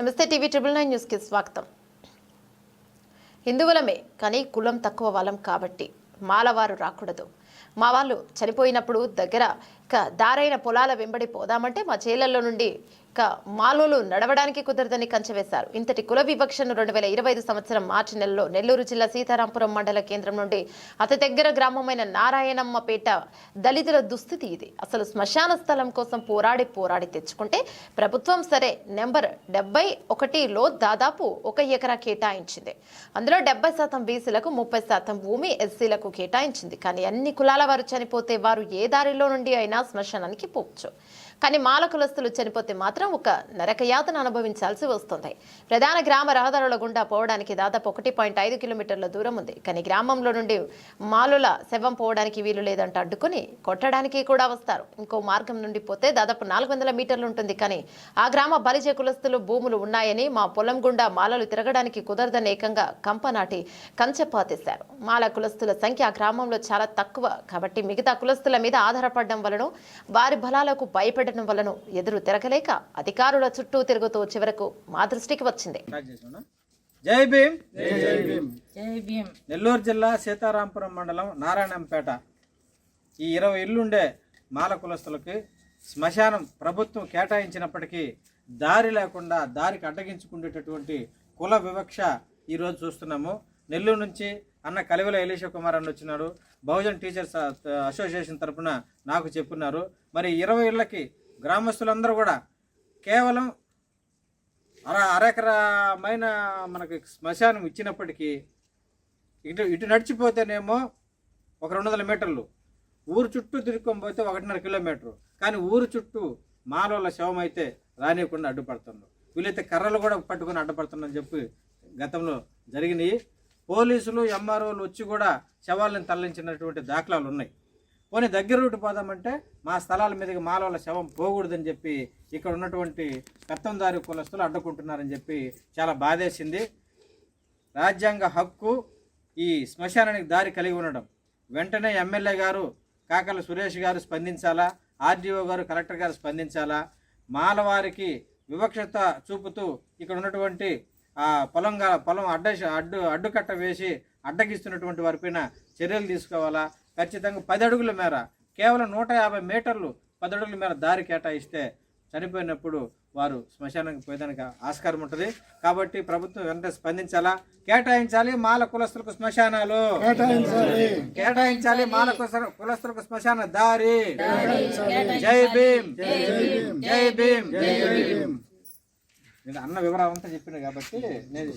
నమస్తే TV triple nine న్యూస్కి స్వాగతం. హిందువులమే కానీ కులం తక్కువ వాళ్ళం కాబట్టి మాలవారు రాకూడదు. మా వాళ్ళు చనిపోయినప్పుడు దగ్గర ఇక దారైన పొలాల వెంబడి పోదామంటే మా చేలల్లో నుండి ఇక మాలోలు నడవడానికి కుదరదని కంచవేశారు. ఇంతటి కుల వివక్షను రెండు వేల ఇరవై ఐదు సంవత్సరం మార్చి నెలలో నెల్లూరు జిల్లా సీతారాంపురం మండల కేంద్రం నుండి అతి దగ్గర గ్రామమైన నారాయణమ్మపేట దళితుల దుస్థితి ఇది. అసలు శ్మశాన స్థలం కోసం పోరాడి పోరాడి తెచ్చుకుంటే ప్రభుత్వం సరే నెంబర్ డెబ్బై ఒకటిలో దాదాపు ఒక ఎకరా కేటాయించింది. అందులో డెబ్బై శాతం బీసీలకు ముప్పై శాతం భూమి ఎస్సీలకు కేటాయించింది. కానీ అన్ని కులాల వారు చనిపోతే వారు ఏ దారిలో నుండి అయినా శ్మశానానికి పోవచ్చు. కానీ మాల కులస్తులు చనిపోతే మాత్రం ఒక నరకయాతన అనుభవించాల్సి వస్తుంది. ప్రధాన గ్రామ రహదారుల గుండా పోవడానికి దాదాపు ఒకటి పాయింట్ ఐదు కిలోమీటర్ల దూరం ఉంది. కానీ గ్రామంలో నుండి మాలుల శవం పోవడానికి వీలు లేదంట అడ్డుకుని కొట్టడానికి కూడా వస్తారు. ఇంకో మార్గం నుండి పోతే దాదాపు నాలుగు వందల మీటర్లు ఉంటుంది. కానీ ఆ గ్రామ బలిజ కులస్తులు భూములు ఉన్నాయని మా పొలం గుండా మాలలు తిరగడానికి కుదరదని ఏకంగా కంపనాటి కంచె పాతేశారు. మాల కులస్తుల సంఖ్య ఆ గ్రామంలో చాలా తక్కువ. కాబట్టి మిగతా కులస్తుల మీద ఆధారపడడం వలన వారి బలాలకు భయపడడం వలన ఎదురు తిరగలేక అధికారుల చుట్టూ తిరుగుతూ చివరకు మా దృష్టికి వచ్చింది. జై భీమ్! నెల్లూరు జిల్లా సీతారాంపురం మండలం నారాయణంపేట. ఈ ఇరవై ఇల్లుండే మాల కులస్తులకి శ్మశానం ప్రభుత్వం కేటాయించినప్పటికీ దారి లేకుండా దారికి అడ్డగించుకునేటటువంటి కుల వివక్ష ఈరోజు చూస్తున్నాము. నెల్లూరు నుంచి అన్న కలివెల ఎలీష కుమార్ అన్న వచ్చినాడు. బహుజన్ టీచర్స్ అసోసియేషన్ తరఫున నాకు చెప్పున్నారు మరి ఇరవై ఇళ్ళకి గ్రామస్తులందరూ కూడా కేవలం అర అరెకరమైన మనకి శ్మశానం ఇచ్చినప్పటికీ ఇటు ఇటు నడిచిపోతేనేమో ఒక రెండు వందల మీటర్లు. ఊరు చుట్టూ తిరుక్కొని పోతే ఒకటిన్నర కిలోమీటరు. కానీ ఊరు చుట్టూ మాలోల శవం అయితే రానియకుండా అడ్డుపడుతున్నారు వీళ్ళైతే కర్రలు కూడా పట్టుకొని అడ్డుపడుతున్నారని చెప్పి గతంలో జరిగినాయి. పోలీసులు ఎంఆర్ఓలు వచ్చి కూడా శవాలను తరలించినటువంటి దాఖలాలు ఉన్నాయి. పోనీ దగ్గర రూటు పోదామంటే మా స్థలాల మీదకి మాలవల శవం పోకూడదని చెప్పి ఇక్కడ ఉన్నటువంటి కత్తందారి కులస్తులు అడ్డుకుంటున్నారని చెప్పి చాలా బాధేసింది. రాజ్యాంగ హక్కు ఈ శ్మశానానికి దారి కలిగి ఉండడం. వెంటనే ఎమ్మెల్యే గారు కాకల సురేష్ గారు స్పందించాలా? ఆర్డీఓ గారు కలెక్టర్ గారు స్పందించాలా? మాలవారికి వివక్షత చూపుతూ ఇక్కడ ఉన్నటువంటి ఆ పొలంగా పొలం అడ్డ అడ్డు అడ్డుకట్ట వేసి అడ్డగిస్తున్నటువంటి వారిపైన చర్యలు తీసుకోవాలా? ఖచ్చితంగా పది అడుగుల మేర కేవలం నూట యాభై మీటర్లు పది అడుగుల మేర దారి కేటాయిస్తే చనిపోయినప్పుడు వారు శ్మశానానికి పోయేదానికి ఆస్కారం ఉంటుంది. కాబట్టి ప్రభుత్వం వెంటనే స్పందించాలా? కేటాయించాలి మాల కులస్తులకు శ్మశానాలు. కేటాయించాలి. మాల కులస్తుల- కులస్తులకు శ్మశాన దారి. జై భీమ్. జై భీమ్. అన్న వివరాలు చెప్పిన కాబట్టి నేను